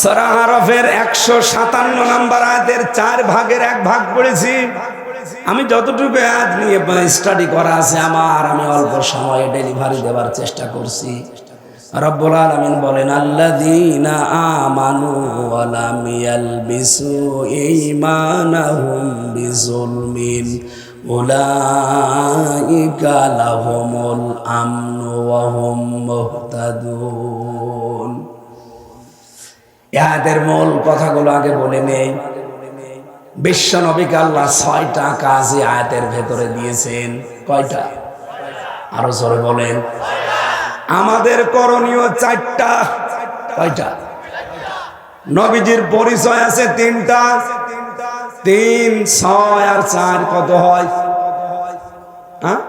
সরা আরফের একশো সাতান্ন নাম্বার আয়াতের চার ভাগের এক ভাগ পড়েছি। আমি যতটুকু আয়াত নিয়ে স্টাডি করা আছে আমার, আমি অল্প সময়ে ডেলিভারি দেওয়ার চেষ্টা করছি। রব্বুল আলামিন বলেন, আল্লাযীনা আমানু ওয়া লাম ইয়ালবিসু ঈমানাহুম বিজুলমিন উলাইকা লাহুমুল আমনু ওয়া হুম মুহতাদুন। ইয়াদের মূল কথাগুলো আগে বলে নেই। বিশ্ব নবীকে আল্লাহ ছয়টা কাজে আয়াতের ভেতরে দিয়েছেন। কয়টা? আরও জোরে বলেন। আমাদের করণীয় চারটা। কয়টা? নবীজির পরিচয় আছে তিনটা। তিন, ছয় আর চার কত হয়? হ্যাঁ?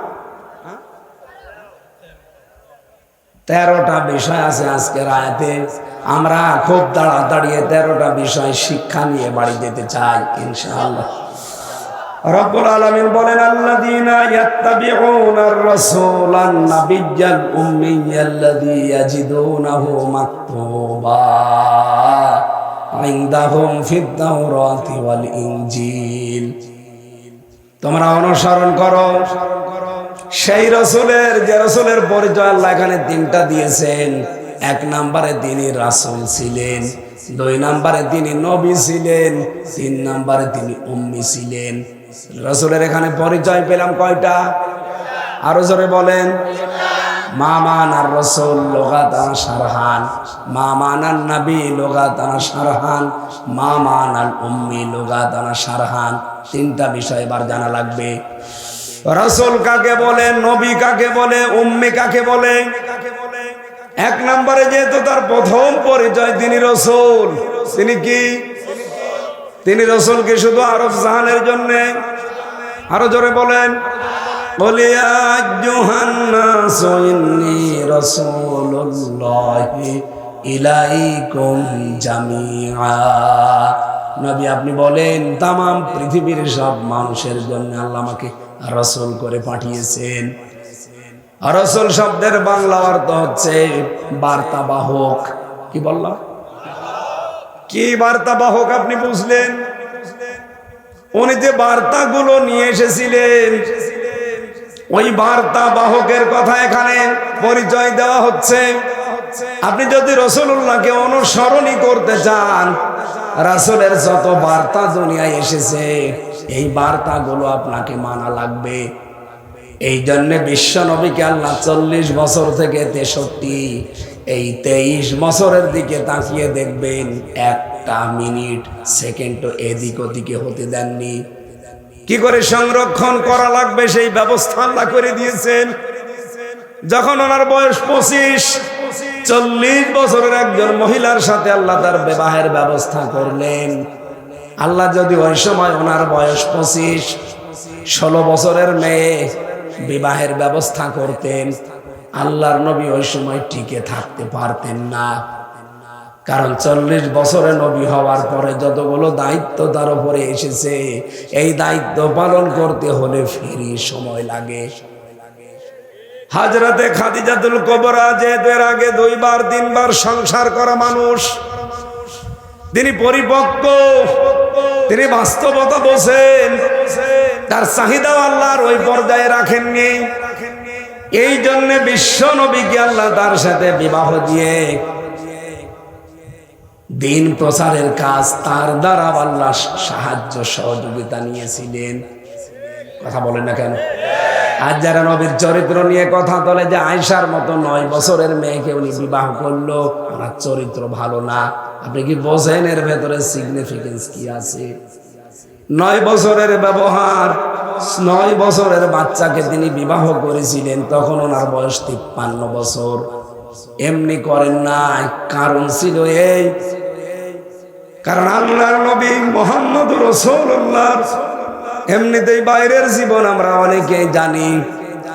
তেরোটা বিষয় আছে আজকের আয়াতে। আমরা খুব তাড়াতাড়ি তেরোটা বিষয় শিক্ষা নিয়ে বাড়ি যেতে চাই, ইনশাআল্লাহ। রব্বুল আলামিন বলেন, আল্লাযীনা ইয়াত্তাবিউনার রাসূলান নাবিয়্যাল উম্মিয়াল্লাযী ইয়াজিদুনাহু মাকতুবা ইনদাহুম ফিত তাওরাতি ওয়াল ইনজিল। তোমরা অনুসরণ করো। সেই রসুলের, যে রসুলের পরিচয় আল্লাহ এখানে তিনটা দিয়েছেন। এক নম্বরে তিনি রাসুল ছিলেন, দুই নম্বরে তিনি নবী ছিলেন, তিন নম্বরে তিনি উম্মি ছিলেন। রসুলের এখানে পরিচয় পেলাম কয়টা? আরও জোরে বলেন। মামান রসুল লোগাতানা সারহান মামান আর নবী লোগাতানা সারহান মামান আর উম্মি লোগাতানা সারহান। তিনটা বিষয় এবার জানা লাগবে। রসুল কাকে বলে, নবী কাকে বলে, উম্মি কাকে বলে? এক নম্বরে যেহেতু তার প্রথম পরিচয় তিনি রসুল। তিনি কি? তিনি রসুল কি শুধু আরব জাহানের জন্য? আরও জোরে বলেন। আপনি বলেন, তামাম পৃথিবীর সব মানুষের জন্য আল্লাহ আমাকে রসুল করে পাঠিয়েছেন। রসুল শব্দের বাংলা অর্থ হচ্ছে বার্তাবাহক কি বললাম কি বার্তাবাহক আপনি বুঝলেন? উনি যে বার্তাগুলো নিয়ে এসেছিলেন, ওই বার্তা বাহকের কথা এখানে পরিচয় দেওয়া হচ্ছে। আপনি যদি রসুল্লাহকে অনুসরণই করতে চান, রাসুলের যত বার্তা দুনিয়ায় এসেছে এই বার্তাগুলো আপনাকে মানা লাগবে। এই জন্যে বিশ্ব নবীকে আল্লাহ চল্লিশ বছর থেকে তেষট্টি, এই তেইশ বছরের দিকে তাকিয়ে দেখবেন একটা মিনিট সেকেন্ড এদিক ওদিকে হতে দেননি। কি করে সংরক্ষণ করা লাগবে সেই ব্যবস্থা আল্লাহ করে দিয়েছেন। যখন ওনার বয়স পঁচিশ, চল্লিশ বছরের একজন মহিলার সাথে আল্লাহ তার বিবাহের ব্যবস্থা করলেন। আল্লাহ যদি ওই সময় ওনার বয়স পঁচিশ, ষোলো বছরের মেয়ে বিবাহের ব্যবস্থা করতেন, আল্লাহর নবী ওই সময় টিকে থাকতে পারতেন না। কারণ চল্লিশ বছরে নবী হওয়ার পরে যতগুলো দায়িত্ব তার উপরে এসেছে, এই দায়িত্ব পালন করতে হলে ফিরি সময় লাগে। হাজরাতে খাদিজাতুল কবরা যেহেতু এর আগে দুইবার, তিনবার সংসার করা মানুষ, তিনি পরিপক্ক তিনি বাস্তবতা বসেন তার চাহিদা আল্লাহর ওই পর্যায়ে রাখেননি। এই জন্যে বিশ্ব নবীকে আল্লাহ তার সাথে বিবাহ দিয়ে দিন প্রচারের কাজ তার দ্বারা আল্লাহ সাহায্য সহযোগিতা নিয়েছিলেন। কথা বলেন না কেন? আজ যারা নবীর চরিত্র নিয়ে কথা বলে যে আয়সার মতো নয় বছরের মেয়েকে উনি বিবাহ করল, ওনার চরিত্র ভালো না। আপনি কি বোঝেন এর ভেতরে সিগনিফিকেন্স কি আছে? নয় বছরের ব্যবহার, নয় বছরের বাচ্চাকে তিনি বিবাহ করেছিলেন, তখন ওনার বয়স তিপ্পান্ন বছর। এমনি করেন নাই কারণ ছিল এই, কারণ আল্লাহর নবী মোহাম্মদ রসৌল্লাহ এমনিতেই বাইরের জীবন আমরা অনেকেই জানি,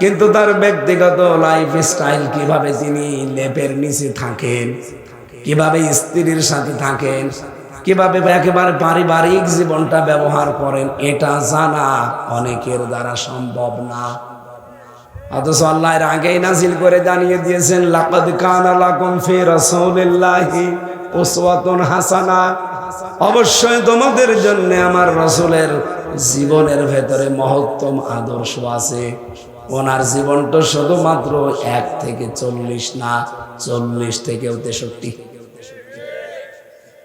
কিন্তু তার ব্যক্তিগত লাইফ স্টাইল কীভাবে তিনি লেপের নিচে থাকেন, কীভাবে স্ত্রীর সাথে থাকেন, কীভাবে একেবারে পারিবারিক জীবনটা ব্যবহার করেন, এটা জানা অনেকের দ্বারা সম্ভব না। অথচ আল্লাহর আগেই নাজিল করে জানিয়ে দিয়েছেন, লাকাদ কানা লাকুম ফি রাসূলিল্লাহি ওসওয়াতুন হাসানা। অবশ্যই তোমাদের জন্য আমার রসুলের জীবনের ভেতরে মহত্তম আদর্শ আছে। ওনার জীবনটা শুধুমাত্র এক থেকে চল্লিশ না, চল্লিশ থেকেও তেষট্টি।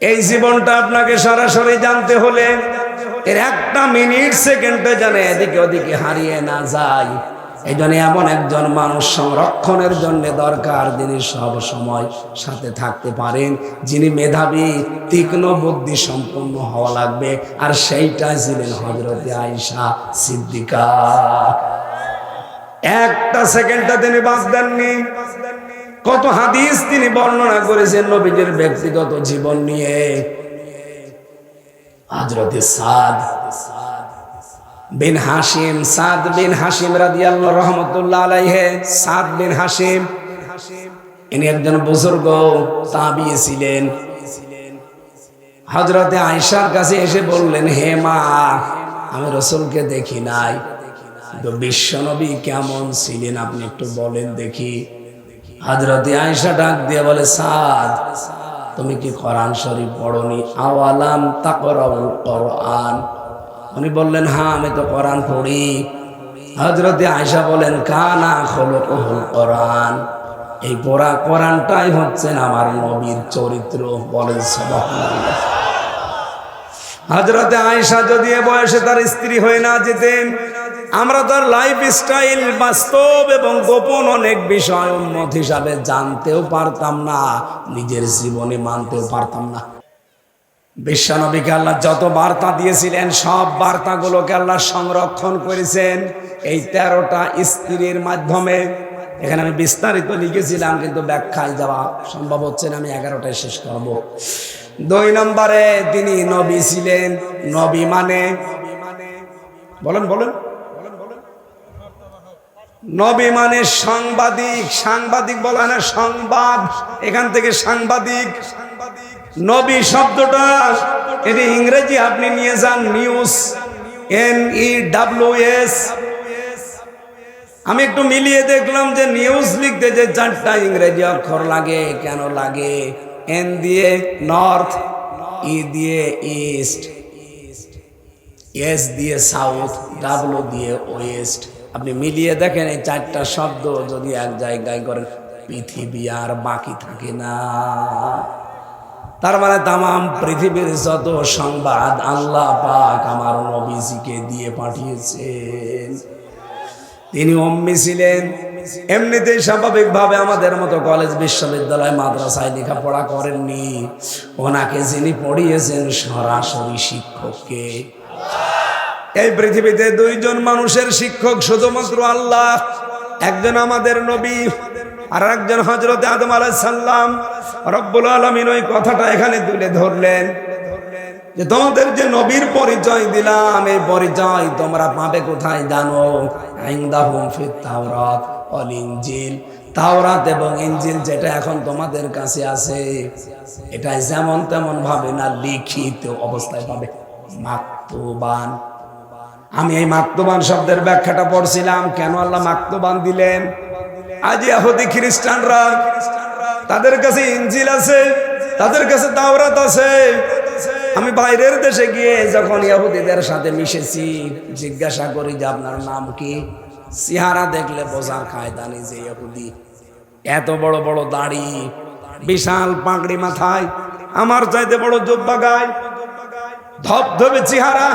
এই জীবনটা আপনাকে সরাসরি জানতে হলে এর একটা মিনিট সেকেন্ডে জানে এদিকে ওদিকে হারিয়ে না যায়। এই জন্য এমন একজন মানুষ সংরক্ষণের জন্য দরকার যিনি সব সময় সাথে থাকতে পারেন, যিনি মেধাবী, তীক্ষ্ণ বুদ্ধি সম্পন্ন হওয়া লাগবে। আর সেইটা ছিলেন হজরতে আইসা সিদ্দিকা। একটা সেকেন্ডটা তিনি বাদ দেননি। কত হাদিস তিনি বর্ণনা করেছেন নবীজের ব্যক্তিগত জীবন নিয়ে। হজরতে সাদ বিন হাসিম সাদ বিন হাসিম রাদিয়াল্লাহু রহমতুল্লাহ আলাইহে, সাদ বিন হাসিম ইনি একজন বুজুর্গ তাবিয়ে ছিলেন। হজরতে আয়েশার কাছে এসে বললেন, হে মা, আমি রসুলকে দেখি নাই। তো বিশ্বনবী কেমন ছিলেন আপনি একটু বলেন দেখি। হজরতে আয়েশা ডাক দিয়ে বলে, সাদ, তুমি কি কোরআন শরীফ পড়নি? আওয়ালাম তাকরাউল কোরআন? উনি বললেন হ্যাঁ আমি তো কোরআন পড়ি। হজরতে আয়সা বলেন, কানা খোলকহুল কোরআন। এই পড়া, কোরআনটাই হচ্ছেন আমার নবীর চরিত্র বলেন হজরতে আয়সা যদি এ বয়সে তার স্ত্রী হয়ে না যেতেন, আমরা তার লাইফ স্টাইল বাস্তব এবং গোপন অনেক বিষয় উন্মত হিসাবে জানতেও পারতাম না, নিজের জীবনে মানতেও পারতাম না। বিশ্বনবীকে আল্লাহ যত বার্তা দিয়েছিলেন, সব বার্তাগুলোকে আল্লাহ সংরক্ষণ করেছেন এই তেরোটা স্ত্রীর মাধ্যমে। এখানে আমি বিস্তারিত লিখেছিলাম, কিন্তু ব্যাখ্যায় যাওয়া সম্ভব হচ্ছে না, আমি এগারোটায় শেষ করব। দুই নম্বরে তিনি নবী ছিলেন, নবী মানে বলেন বলেন। নবী মানে সাংবাদিক সাংবাদিক বলা না, সংবাদ, এখান থেকে সাংবাদিক। নবী শব্দটা এটি ইংরেজি আপনি নিয়ে যান news N E W S আমি একটু মিলিয়ে দেখলাম যে নিউজ লিখতে যে চারটা ইংরেজি অক্ষর লাগে, কেন লাগে? এন দিয়ে নর্থ ই দিয়ে ইস্ট এস দিয়ে সাউথ ডাব্লু দিয়ে ওয়েস্ট আপনি মিলিয়ে দেখেন এই চারটা শব্দ যদি এক জায়গায় করেন, পৃথিবী আর বাকি থাকে না। তার মানে তাম পৃথিবীর যত সংবাদ আল্লাহ পাক আমার নবীজিকে দিয়ে পাঠিয়েছেন। তিনি অম্মি ছিলেন। এমনিতেই স্বাভাবিকভাবে আমাদের মতো কলেজ, বিশ্ববিদ্যালয়, মাদ্রাসায় লেখাপড়া করেননি। ওনাকে যিনি পড়িয়েছেন সরাসরি শিক্ষককে। এই পৃথিবীতে দুইজন মানুষের শিক্ষক শুধুমাত্র আল্লাহ একজন আমাদের নবী আর একজন হজরত আদম আলাইসাল্লাম রব্বুল আলমিন ওই কথাটা এখানে তুলে ধরলেন যে, তোমাদের যে নবীর পরিচয় দিলাম, এই পরিচয় তোমরা পাবে কোথায় জানো? তাওরাত অল ইনজিল। তাওরাত এবং ইঞ্জিল যেটা এখন তোমাদের কাছে আছে এটা যেমন তেমন ভাবে না লিখিত অবস্থায় পাবে। মাক্তবান। আমি এই মাক্তবান শব্দের ব্যাখ্যাটা পড়ছিলাম। কেন আল্লাহ মাক্তবান দিলেন? আজ ইহুদি খ্রিস্টানরা তাদের কাছে ইঞ্জিল আছে, তাদের কাছে তাওরাত আছে। আমি বাইরের দেশে গিয়ে যখন ইহুদিদের সাথে মিশেছি, জিজ্ঞাসা করি যে আপনার নাম কি? সিহারা দেখলে বোঝার কায়দা নেই যে ইহুদি এত বড় বড় দাড়ি, বিশাল পাগড়ি মাথায়, আমার চাইতে বড় জব্বা গায়। ধবধবে চেহারা।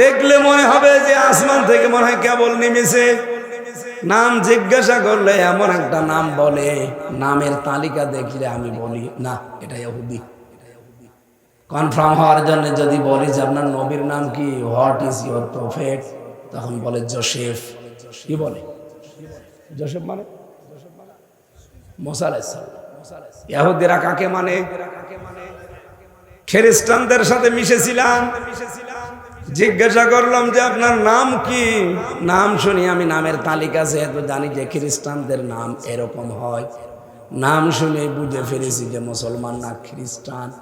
দেখলে মনে হবে যে আসমান থেকে মনে হয় কেবল নেমেছে। নাম জিজ্ঞাসা করলে এমন একটা নাম বলে, নামের তালিকা দেখলে আমি বলি, না, এটা ইহুদি। কনফার্ম হওয়ার জন্য যদি বলি যে আপনার নবীর নাম কি হোয়াট ইজ ইউর প্রফেট তখন বলে, জোসেফ। কি বলে? জোসেফ মানে? মোসা ইহুদিরা কাকে মানে? খ্রিস্টানদের সাথে মিশেছিলাম। জিজ্ঞাসা করলাম যে আপনার নাম কি? নাম শুনি আমি, নামের তালিকা যেহেতু জানি যে খ্রিস্টানদের নাম এরকম হয়। নাম শুনে বুঝে ফেলেছি যে মুসলমান না খ্রিস্টান।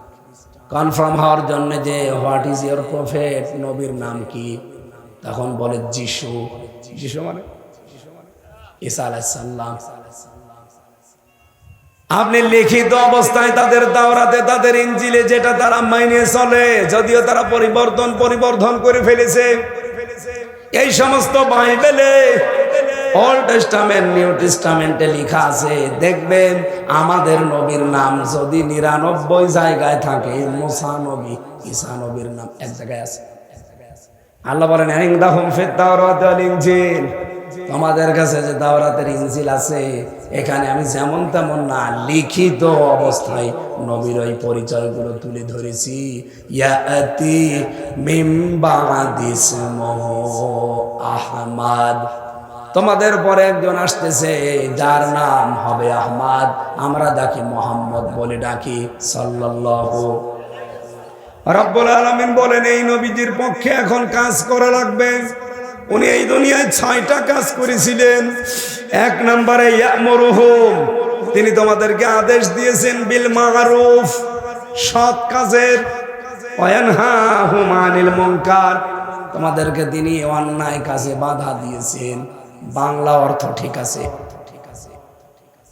কনফার্ম হওয়ার জন্য যে, হোয়াট ইজ ইয়োর প্রফেট, নবীর নাম কি? তখন বলে, যিশু। যিশু মানে? ঈসা আলাইসাল্লাম আপনি লিখিত অবস্থায় তাদের দাওরাতে, তাদের ইঞ্জিলে যেটা তারা মাইনে চলে, যদিও তারা পরিবর্তন পরিবর্তন করে ফেলেছে। এই সমস্ত বাইবেলে দেখবেন আমাদের নবীর নাম যদি নিরানব্বই জায়গায় থাকে, মোসা নবী নবীর নাম এক জায়গায় আছে। আল্লাহ বলেন তোমাদের কাছে যে দাওরাতের ইঞ্জিল আছে এখানে আমি যেমন তেমন না লিখিত অবস্থায় নবীর ওই পরিচয়গুলো তুলে ধরেছি। ইয়াতি মিম বাদিসমহু আহমদ। তোমাদের পরে একজন আসতেছে, যার নাম হবে আহমাদ। আমরা ডাকি মোহাম্মদ বলে ডাকি সাল্লাল্লাহু। রব্বুল আলমিন বলেন, এই নবীজির পক্ষে এখন কাজ করা লাগবে। উনি এই দুনিয়ায় ছয়টা কাজ করেছিলেন। এক নম্বরে ইয়ামরুহুম, তিনি তোমাদেরকে আদেশ দিয়েছেন বিল মারুফ, সৎ কাজের। মুনকার, তোমাদেরকে তিনি অন্যায় কাজে বাধা দিয়েছেন। বাংলা অর্থ ঠিক আছে?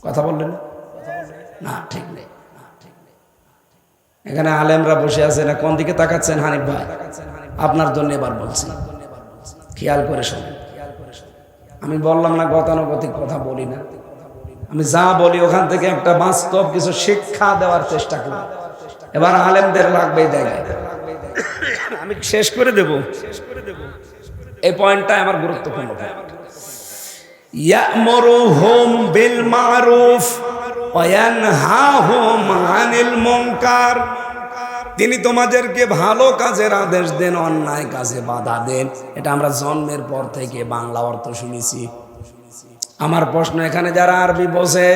কথা বললেন? না, ঠিক নেই। এখানে আলেমরা বসে আছে না কোন দিকে তাকাচ্ছেন হানিফ ভাই? আপনার জন্য এবার বলছি। খেয়াল করে শোনেন আমি বললাম, না, গতানুগতিক কথা বলি না। আমি যা বলি, ওখান থেকে একটা বাস্তব কিছু শিক্ষা দেওয়ার চেষ্টা করি। এবার আলেমদের লাগবে আমি শেষ করে দেব। এই পয়েন্টটা আমার গুরুত্বপূর্ণ। ইয়ামুরুহুম বিল মারুফ আনিল মুনকার। তিনি তোমাদেরকে ভালো কাজের আদেশ দেন, অন্যায় কাজে বাধা দেন। এটা আমরা জন্মের পর থেকে বাংলা অর্থ শুনেছি। আমার প্রশ্ন, এখানে যারা আরবি বসে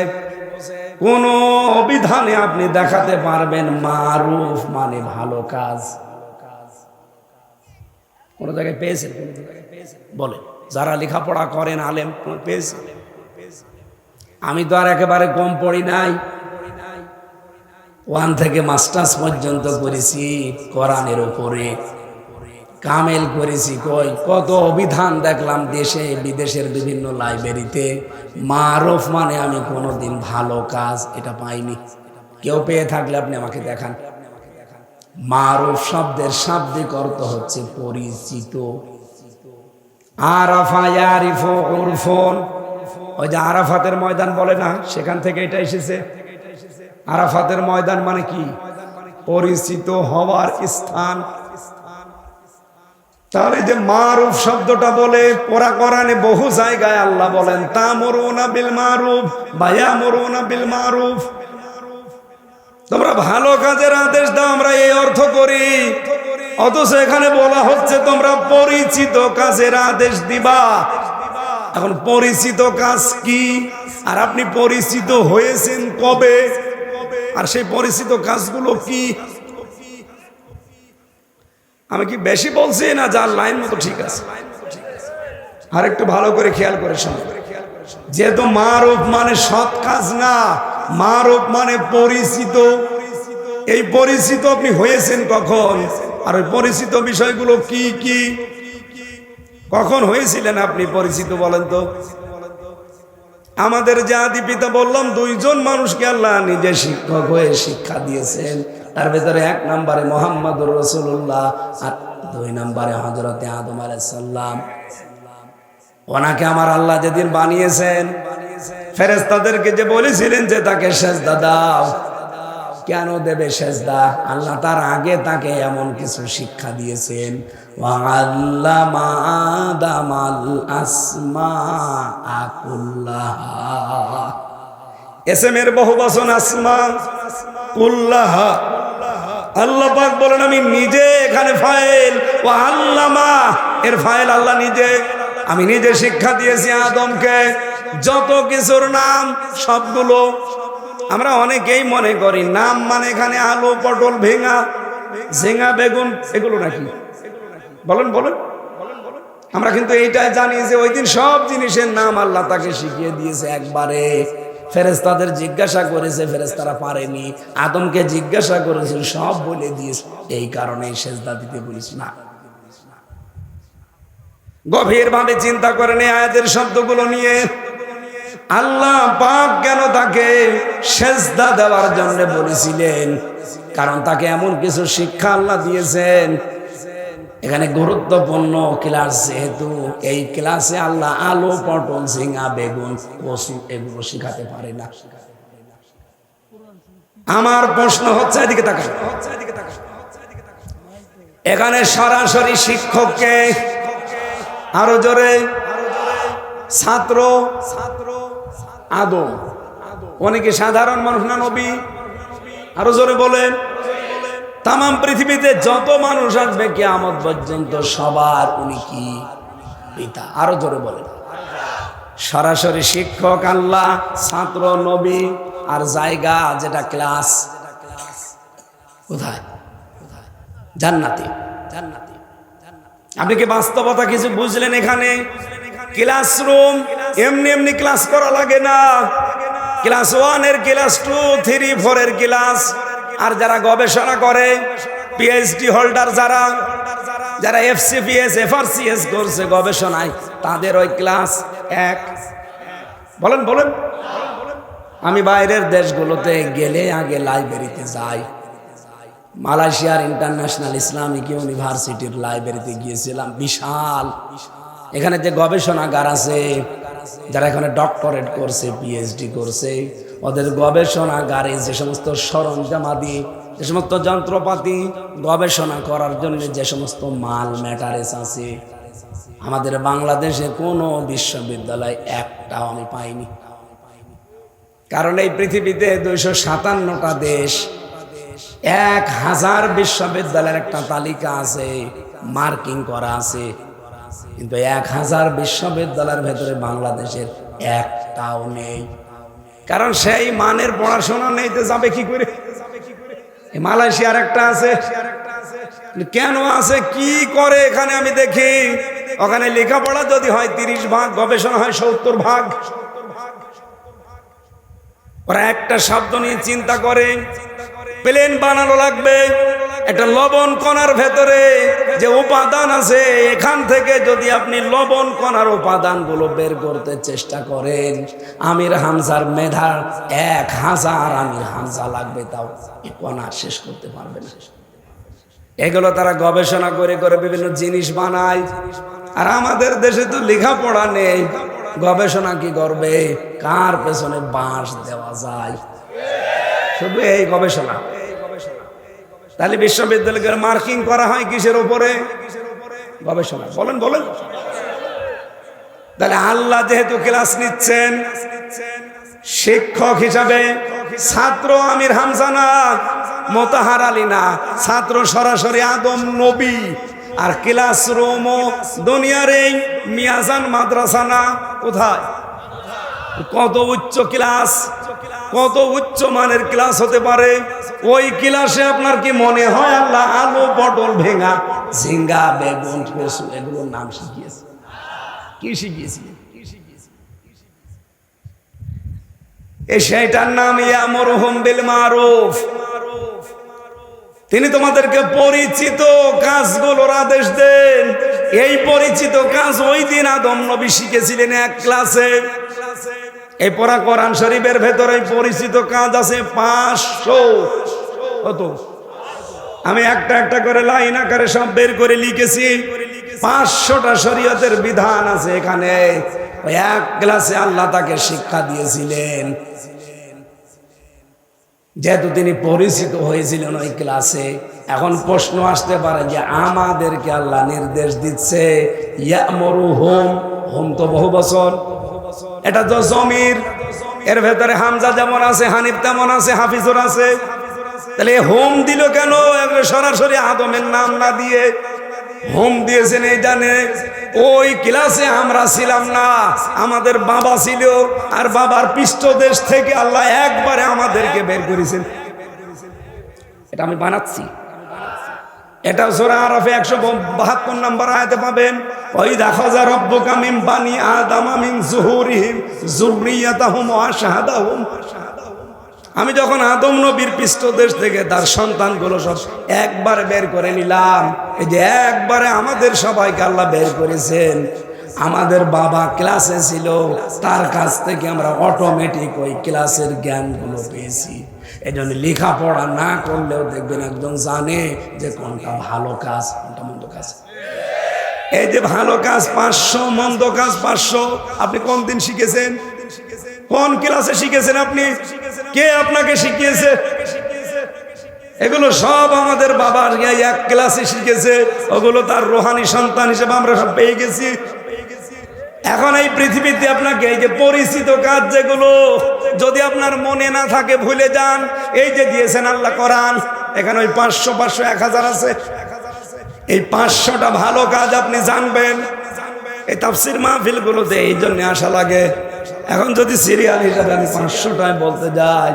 কোন অভিধানে আপনি দেখাতে পারবেন মারুফ মানে ভালো কাজ? কোন জায়গায় পেয়েছেন? বলে যারা লেখাপড়া করেন, আলেম পেয়েছেন? আমি তো আর একেবারে কম পড়ি নাই। ওয়ান থেকে মাস্টার্স পর্যন্ত করেছি, কোরআনের ওপরে কামেল করেছি, কই, কত অভিধান দেখলাম দেশে, বিদেশের বিভিন্ন লাইব্রেরিতে। মারফ মানে আমি কোনোদিন ভালো কাজ এটা পাইনি। কেউ পেয়ে থাকলে আপনি আমাকে দেখান। মারফ শব্দের শাব্দিক অর্থ হচ্ছে পরিচিত। আরাফা ওই যে আরাফাতের ময়দান বলে না, সেখান থেকে এটা এসেছে। আরাফাতের ময়দান মানে কি? পরিচিত হওয়ার স্থান। তাহলে যে মারুফ শব্দটা বলে, পোড়া কোরআনে বহু জায়গায় আল্লাহ বলেন তা মরুনা বিল মারুফ বায়া মরুনা বিল মারুফ। তোমরা ভালো কাজের আদেশ দাও, আমরা এই অর্থ করি। অথচ এখানে বলা হচ্ছে, তোমরা পরিচিত কাজের আদেশ দিবা। এখন পরিচিত কাজ কি? আর আপনি পরিচিত হয়েছেন কবে? আর সেই পরিচিত কাজগুলো কি? আমি কি বেশি বলছি না যার লাইন মতো ঠিক আছে? আর একটু ভালো করে খেয়াল করে শোনো। যেহেতু মারুফ মানে সৎ কাজ না, মারুফ মানে পরিচিত। এই পরিচিত আপনি হয়েছেন কখন? আর ওই পরিচিত বিষয়গুলো কি কি? কখন হয়েছিলেন আপনি পরিচিত বলেন তো? আমাদের জাতি পিতা বললাম, দুইজন মানুষকে আল্লাহ নিজে শিক্ষক হয়ে শিক্ষা দিয়েছেন। তার ভেতরে এক নম্বরে মোহাম্মদ রসুল্লাহ আর দুই নম্বরে হজরতে আদম আলাইসাল্লাম ওনাকে আমার আল্লাহ যেদিন বানিয়েছেন ফেরেস্তাদেরকে যে বলেছিলেন যে তাকে শেষ দাও। কেন দেবে সেজদা? আল্লাহ তার আগে তাকে এমন কিছু শিক্ষা দিয়েছেন। আসমা আকুল্লাহা এসএমের বহু বচন আসমা কুল্লাহা। আল্লাহ পাক বলেন, আমি নিজে এখানে ফাইল। ও আল্লামা। এর ফাইল আল্লাহ নিজে। আমি নিজে শিক্ষা দিয়েছি আদমকে। যত কিছুর নাম সবগুলো আমরা অনেকেই মনে করি, নাম মানে এখানে আলু, পটল, ভেঙা, ঝেঙা, বেগুন, এগুলো নাকি? বলেন বলেন। আমরা কিন্তু এইটাই জানি যে ওই দিন সব জিনিসের নাম আল্লাহ তাকে শিখিয়ে দিয়েছে একবারে। ফেরেস্তাদের জিজ্ঞাসা করেছে ফেরেস্তারা পারেনি। আদমকে জিজ্ঞাসা করেছে, সব বলে দিয়েছে। এই কারণে সেজদা দিতে বলিস না। গভীর ভাবে চিন্তা করেন আয়াতের শব্দগুলো নিয়ে। আল্লাহ পাক কেন তাকে সেজদা দেওয়ার জন্য বলেছিলেন? কারণ তাকে এমন কিছু শিক্ষা আল্লাহ দিয়েছেন। এখানে গুরুত্বপূর্ণ ক্লাস যেহেতু, এই ক্লাসে আল্লাহ আলো, পটল, ঝিঙা, বেগুন এগুলো শিখাতে পারে না। আমার প্রশ্ন হচ্ছে এদিকে তাকান। এখানে সরাসরি শিক্ষককে আরও জোরে ছাত্র ছাত্র আদম। অনেকে সাধারণ মানুষ না নবী? আরও জোরে বলেন। তাম পৃথিবীতে যত মানুষ আসবে কেয়ামত পর্যন্ত সবার উনি কি? পিতা। আরও জোরে বলেন। সরাসরি শিক্ষক আল্লাহ, ছাত্র, নবী আর জায়গা যেটা ক্লাস। কোথায়? জান্নাতে জান্নাতে। আপনি কি বাস্তবতা কিছু বুঝলেন এখানে? ক্লাসরুম এমনি এমনি ক্লাস করা লাগে না। ক্লাস ওয়ানের ক্লাস টু থ্রি ফোর এর ক্লাস আর যারা গবেষণা করে পিএইচডি হোল্ডার যারা যারা এফসিপিএস এফআরসিএস করছে গবেষণায়, তাদের ওই ক্লাস এক। বলেন বলেন। আমি বাইরের দেশগুলোতে গেলে আগে লাইব্রেরিতে যাই। মালয়েশিয়ার ইন্টারন্যাশনাল ইসলামিক ইউনিভার্সিটির লাইব্রেরিতে গিয়েছিলাম, বিশাল। এখানে যে গবেষণাগার আছে যারা এখানে ডক্টরেট করছে পিএইচডি করছে, ওদের গবেষণাগারে যে সমস্ত সরঞ্জামাদি, যে সমস্ত যন্ত্রপাতি গবেষণা করার জন্য যে সমস্ত মাল ম্যাটারেস আছে, আমাদের বাংলাদেশে কোনো বিশ্ববিদ্যালয় একটাও আমি পাইনি। কারণ এই পৃথিবীতে দুইশো সাতান্নটা দেশ, এক হাজার বিশ্ববিদ্যালয়ের একটা তালিকা আছে, মার্কিং করা আছে কিন্তু এক হাজার বিশ্ববিদ্যালয়ের ভেতরে বাংলাদেশের একটাও নেই। কারণ সেই মানের পড়াশোনা নেই তো যাবে কি করে? মালয়েশিয়ার একটা আছে। কেন আছে? কি করে এখানে আমি দেখি? ওখানে লেখাপড়া যদি হয় তিরিশ ভাগ, গবেষণা হয় সত্তর ভাগ। ওরা একটা শব্দ নিয়ে চিন্তা করে। প্লেন বানানো লাগবে। একটা লবণ কণার ভেতরে যে উপাদান আছে, এখান থেকে যদি আপনি লবণ কণার উপাদানগুলো বের করতে চেষ্টা করেন, আমির হামজার মেধার এক হাজার আমির হামজা লাগবে তাও কণা শেষ করতে পারবে না। এগুলো তারা গবেষণা করে করে বিভিন্ন জিনিস বানায়। আর আমাদের দেশে তো লেখাপড়া নেই। গবেষণা কি করবে? কার পেছনে বাঁশ দেওয়া যায়? শুধু এই গবেষণা। তাহলে বিশ্ববিদ্যালয়ের মার্কিং করা হয় কিসের উপরে? গবেষণা বলেন বলেন। তাহলে আল্লাহ যেহেতু ক্লাস নিচ্ছেন, শিক্ষক হিসাবে ছাত্র আমির হামজানা মোতাহার আলী না, ছাত্র সরাসরি আদম নবী। আর ক্লাসরুম দুনিয়ার এই মিয়াজান মাদ্রাসা না, কোথায়? কত উচ্চ ক্লাস, কত উচ্চ মানের ক্লাস হতে পারে? ওই ক্লাসে আপনার কি মনে হয় আল্লাহ আলু পটল ভেঙা, ঝিঙ্গা, বেগুন এগুলোর নাম শিখিয়েছে? কি শিখিয়েছিলেন এই সেইটার নাম ইয়ামর বিল মারুফ। তিনি তোমাদেরকে পরিচিত কাজগুলোর আদেশ দেন। এই পরিচিত কাজ ওই দিন আদম নবী শিখেছিলেন এক ক্লাসে। এই পড়া কোরআন শরীফের ভেতরে পরিচিত কাজ আছে পাঁচশো। কত? আমি একটা একটা করে লাইন আকারে সব বের করে লিখেছি। পাঁচশোটা শরীয়তের বিধান আছে এখানে। এক ক্লাসে আল্লাহ তাকে শিক্ষা দিয়েছিলেন। যেহেতু তিনি পরিচিত হয়েছিলেন ওই ক্লাসে, এখন প্রশ্ন আসতে পারে যে আমাদেরকে আল্লাহ নির্দেশ দিচ্ছে ইয়া মরু হোম হোম তো বহু বছর। এটা তো জমির। এর ভেতরে হামজা যেমন আছে, হানিফ তেমন আছে, হাফিজুর আছে। তাহলে হোম দিল কেন? সরাসরি আদমের নাম না দিয়ে হোম দিয়েছেন এই জানে। ওই ক্লাসে আমরা ছিলাম না, আমাদের বাবা ছিল আর বাবার পৃষ্ঠদেশ থেকে আল্লাহ একবারে আমাদেরকে বের করেছেন। এটা আমি বানাচ্ছি। এটা সোরা আরফে একশো বাহাত্তর নম্বর আয়াতে পাবেন। ওই দেখা যা রব্বকা মিম বানি আদামা মিন জুহুরিহিম ওয়া শাহাদাহুম আমি যখন আদম নবীর পৃষ্ঠদেশ থেকে তার সন্তানগুলো সব একবার বের করে নিলাম, এই যে একবারে আমাদের সবাইকে আল্লাহ বের করেছেন। আমাদের বাবা ক্লাসে ছিল, তার কাছ থেকে আমরা অটোমেটিক ওই ক্লাসের জ্ঞানগুলো পেয়েছি। এই জন্য লেখাপড়া না করলেও দেখবেন একজন জানে যে কোনটা ভালো কাজ, কোনটা মন্দ কাজ। এই যে ভালো কাজ পাঁচশো, মন্দ কাজ পাঁচশো, আপনি কোন দিন শিখেছেন? কোন ক্লাসে শিখেছেন আপনি? কে আপনাকে শিখিয়েছে? এগুলো সব আমাদের বাবার এক ক্লাসে শিখেছে, ওগুলো তার রোহানি সন্তান হিসেবে আমরা সব পেয়ে গেছি। এখন এই পৃথিবীতে আপনাকে এই যে পরিচিত কাজ যেগুলো, যদি আপনার মনে না থাকে, ভুলে যান। এই যে দিয়েছেন আল্লাহ কোরআন, এখানে ওই পাঁচশো পাঁচশো, এক হাজার আছে। এই পাঁচশোটা ভালো কাজ আপনি জানবেন। এই তাফসির মাহফিলগুলোতে এই জন্য আসা লাগে। এখন যদি সিরিয়াল হিসাবে আমি পাঁচশোটায় বলতে যাই,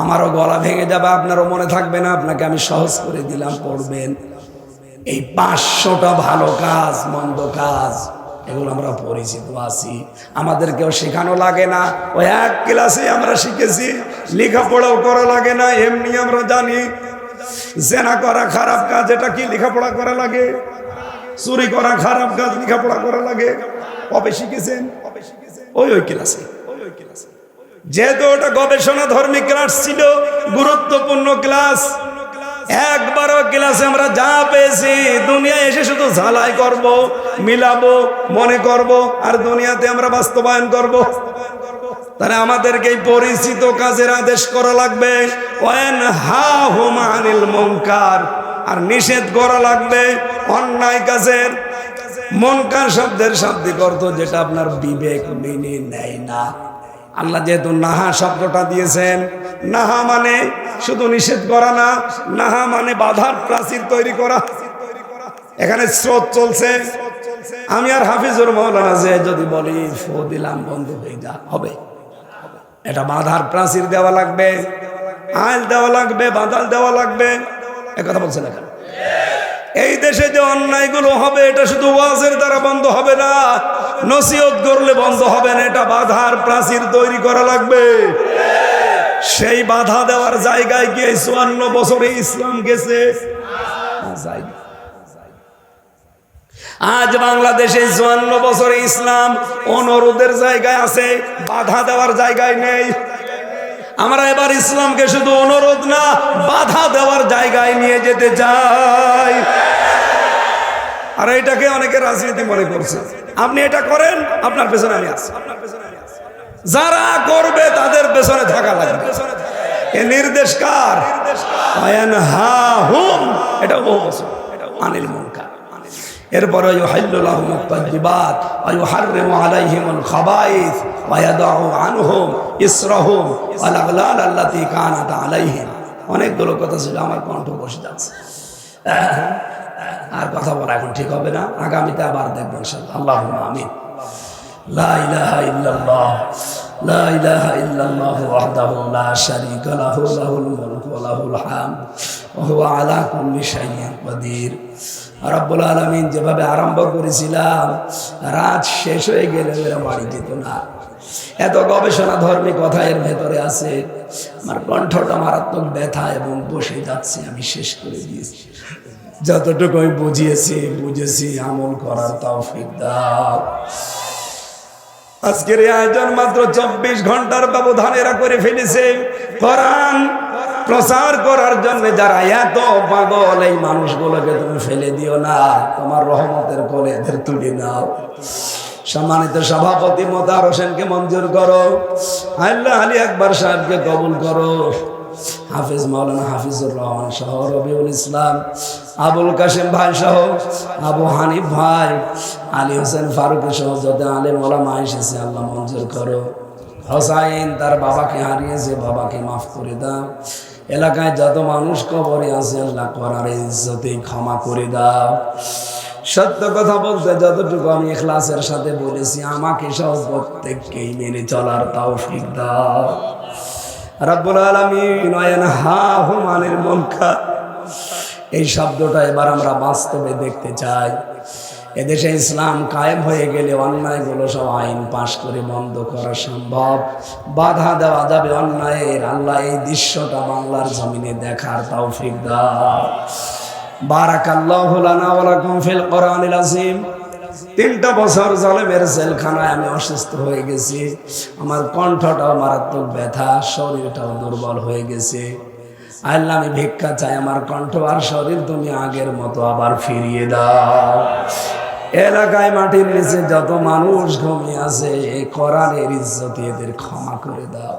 আমারও গলা ভেঙে যাবে, আপনারও মনে থাকবে না, আপনাকে আমি সহজ করে দিলাম, পড়বেন। এই পাঁচশোটা ভালো কাজ, মন্দ কাজ। এগুলো আমরা পরিচিত আছি। আমাদেরকেও শেখানো লাগে না। ওই এক ক্লাসে আমরা শিখেছি, লেখাপড়াও করা লাগে না, এমনি আমরা জানি। জেনা করা খারাপ কাজ, এটা কি লেখাপড়া করা লাগে? চুরি করা খারাপ কাজ, লেখাপড়া করা লাগে। কবে শিখেছেন? ওই ওই ক্লাসে। যেহেতু ওটা গবেষণা ধর্মী ক্লাস ছিল, গুরুত্বপূর্ণ ক্লাস একবারও ক্লাসে আমরা যা পেয়েছি, দুনিয়ায় এসে শুধু ঝালাই করব, মিলাবো, মনে করব, আর দুনিয়াতে আমরা বাস্তবায়ন করব। তাহলে আমাদেরকে এই পরিচিত কাজের আদেশ করা লাগবে ওয়ান হা হুমানিল মঙ্কার আর নিষেধ করা লাগবে অন্যায় কাজের। মনকার শব্দের শাব্দিক অর্থ যেটা আপনার বিবেক মেনে নেয় না। আল্লাহ যেহেতু নাহা শব্দটা দিয়েছেন, নাহা মানে শুধু নিষেধ করা না, নাহা মানে বাধার প্রাচীর তৈরি করা। এখানে স্রোত চলছে। আমি আর হাফিজুর মৌলানা যে যদি বলি, ফো দিলাম, বন্ধ হয়ে যা, হবে। এটা বাধার প্রাচীর দেওয়া লাগবে, আইল দেওয়া লাগবে বাঁধাল দেওয়া লাগবে। একথা বলছে না এই দেশে যে অন্যায়গুলো হবে, এটা শুধু ওয়াজের দ্বারা বন্ধ হবে না, নসিহত করলে বন্ধ হবে না, এটা বাধার প্রাচীর তৈরি করা লাগবে। সেই বাধা দেওয়ার জায়গায় গিয়ে চুয়ান্ন বছরে ইসলাম গেছে। আজ বাংলাদেশে চুয়ান্ন বছরে ইসলাম অনুরোধের জায়গায় আছে, বাধা দেওয়ার জায়গায় নেই। আমরা এবার ইসলামকে শুধু অনুরোধ না, বাধা দেওয়ার জায়গায় নিয়ে যেতে চাই। আর এটাকে অনেকে রাজনীতি মনে করছে। আপনি এটা করেন, আপনার পেছনে আমি আছি। যারা করবে, তাদের পেছনে থাকা লাগবে। এ নির্দেশ কার? এটা ও আনিল মুনকার। এরপরে অনেকগুলো কথা ছিল, আমার কণ্ঠ বসে যাচ্ছে। আর কথা বলা এখন ঠিক হবে না। আগামীতে আবার দেখব আল্লাহ আমিন। লা ইলাহা রব্বুল আলমিন যেভাবে আরম্ভ করেছিলাম, রাত শেষ হয়ে গেলে এরা বাড়ি যেত না। এত গবেষণা ধর্মী কথা এর ভেতরে আছে। আমার কণ্ঠটা মারাত্মক ব্যথা এবং বসে যাচ্ছে, আমি শেষ করে দিয়েছি। যতটুকু আমি বুঝিয়েছি, বুঝেছি, আমল করার তাও দাও। আজকের এই আয়োজন মাত্র চব্বিশ ঘণ্টার ব্যবধান এরা করে ফেলেছে। কোরআন প্রচার করার জন্য যারা এত পাগল, এই মানুষগুলোকে তুমি ফেলে দিও না। তোমার রহমতের কোলে এদের তুলে নাও। সম্মানিত সভাপতি মোতার হোসেনকে মঞ্জুর করো। আল্লাহ আলী আকবর সাহেবকে কবুল করো। হাফিজ মাওলানা হাফিজুর রহমান সহ রবিউল ইসলাম আবুল কাশেম ভাই সহ, আবু হানিফ ভাই, আলী হোসেন ফারুক সহ যত আলিম ওলামা এসেছে, আল্লাহ মঞ্জুর করো। হোসাইন তার বাবাকে হারিয়েছে, বাবাকে মাফ করে দাও। এলাকায় যত মানুষ কবরে আছে, আল্লাহ করার ইজ্জতে ক্ষমা করে দাও। সত্য কথা বলতে যতটুকু আমি এখলাসের সাথে বলেছি, আমাকে সহ প্রত্যেককেই মেনে চলার তাও ফিক দাও। রাব্বুল আলামিন নয়ন হা হুমানের মনকা এই শব্দটা এবার আমরা বাস্তবে দেখতে চাই। এদেশে ইসলাম কায়েম হয়ে গেলে অন্যায়গুলো সব আইন পাশ করে বন্ধ করা সম্ভব। বাধা দেওয়া যাবে অন্যায়ের। আল্লাহ এই দৃশ্যটা বাংলার জমিনে দেখার ফিল কোরআনিল তিনটা বছর জলেমের জেলখানায় আমি অসুস্থ হয়ে গেছি। আমার কণ্ঠটাও মারাত্মক ব্যথা, শরীরটাও দুর্বল হয়ে গেছে। আল্লাহ, আমি ভিক্ষা চাই আমার কণ্ঠ আর শরীর তুমি আগের মতো আবার ফিরিয়ে দাও। এলাকায় মাটির নিচে যত মানুষ ঘুমিয়ে আছে, এই কোরআনের ইজ্জত এদের ক্ষমা করে দাও।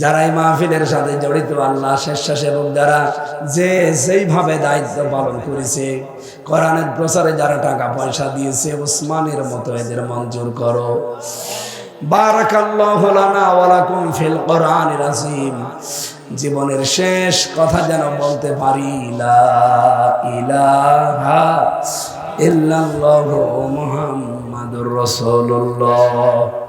যারা এই মাহফিলের সাথে জড়িত, আল্লাহ স্বেচ্ছাসেবক, যারা যে সেইভাবে দায়িত্ব পালন করেছে, কোরআনের প্রচারে যারা টাকা পয়সা দিয়েছে, ওসমানের মতো এদের মঞ্জুর করো। বারাকাল্লাহু লানা ওয়া লাকুম ফিল কোরআনিল আযীম। জীবনের শেষ কথা যেন বলতে পারি ইল্লাল্লাহু মুহাম্মাদুর রাসূলুল্লাহ।